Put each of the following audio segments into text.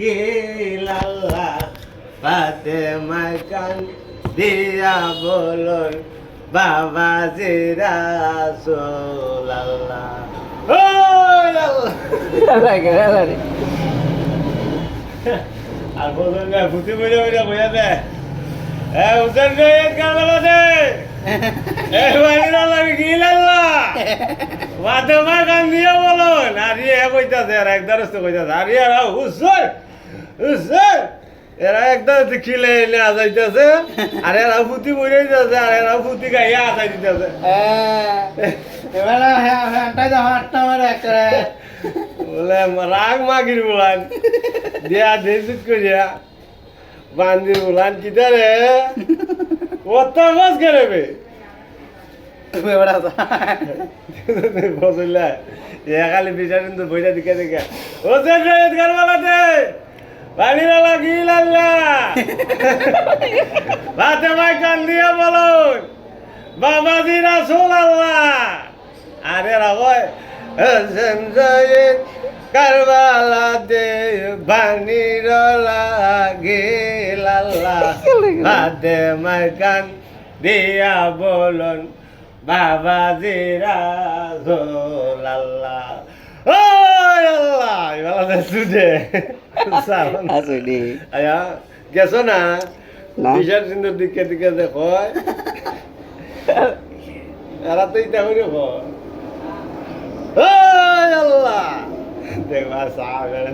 গিলাল্লা পাতে মাইকান দিয়া বলুন বাবা জিরা সোলাল্লা ও আর বলুন না বইলে বইলে বইয়া দে এ উজান রে কারবালা দে এ বাড়ির লাগে গিলাল্লা মাথা মা কান দিয়ে বলো। কইতাছে আর একদার হচ্ছে কইতাছে। আর এরা হুসর হুসর এরা একদার খিলে এনে আজাইতেছে আর এরা ফুটি বইরে দিতেছে আর এরা ফুটি গাইয়া আজাই দিতেছে। বলে রাগ মাগির বলান দিয়া দেশুত করিয়া বান্দির বলান কিতা রে? কত মাছ করে বে? বসইলা খালি বিচার কিন্তু বইটা দিকে দিকে। ও যে রেত গারবালাতে বালা কি লাল্লা? রাতে ভাই কান দিয়ে বলুন বাবাজি রাসুল আল্লাহ আরে রাবয় কারবালাতে বানির লাগে লাল্লা। রাতে মাই কান দিয়া বলুন। বাবাজি রাসুল আল্লাহ ও আল্লাহ এবার সুদে। আসলে আয়া গেছো না? না। বিশাল সুন্দর দিকে দিকে দেখো। এরা তো ইটা করে আল্লাহ দেখবা সাগর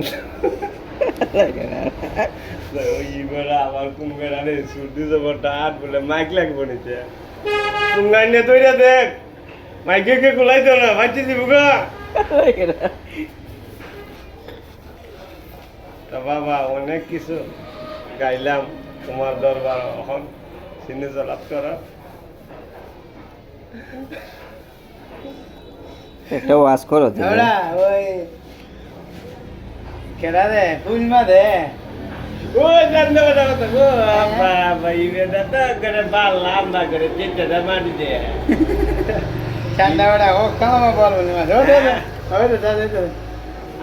ওই বেড়া আমার কোন বেড়া রে সূর্য জবরটা আট বলে মাইক লাগবে নিচে অনেক কিছু গাইলাম তোমার দরবার এখন সিনে জলাপ করা ওয়াজ করো ওই জানতে কথা কথা গো বাবা ইবে দাদা করে বাল লাম্বা করে চিন্তা দা মাটি দে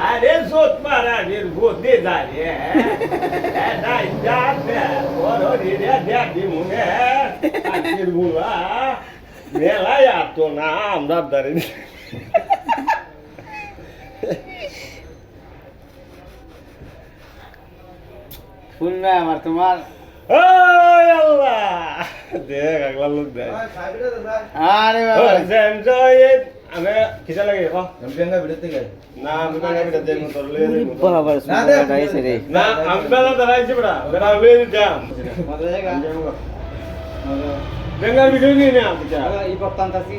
আরে সোত মারা রে ভূত দে যায় দাই যাতে ওর রে রে দে দি মুনে আকির বুলা মেলা তো না আমরা দাঁড়ি শুনবে আমার তোমার দেখ আগলা লোক দেখ। আরে বাবা। জেন জয় আমি কিসা লাগে ক না আমি না বিটা দেই মোটর লয়ে দেই বাবার সুন্দর গাইছে রে। না আমি বেলা দাঁড়াইছি বড়া বেলা লয়ে দিতাম মজা জায়গা বেঙ্গাল ভিডিও নিয়ে না বক্তান তাসি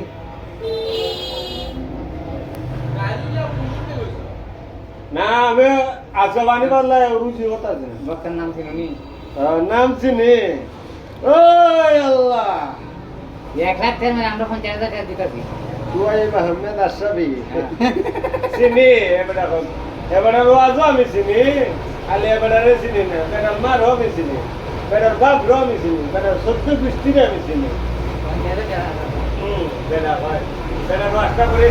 না আমি আজবানি বললা রুচি হতা আছে বক্তার নাম ছিল নি? নাম চিনি। ওই আল্লাহ। এক লাখ থেকে মানে আমরা পঞ্চাশ হাজার টাকা দিতেছি। তুই মোহাম্মদ আশরাফি চিনি এবারে এবারে রাজু আমি চিনি। আলে এবারে চিনি না। বেটার মার আমি চিনি। বেটার বাপ রো আমি চিনি। বেটার সত্য বৃষ্টিরে আমি চিনি। টাকা। বেটা ভাই বেটা রাস্তা করে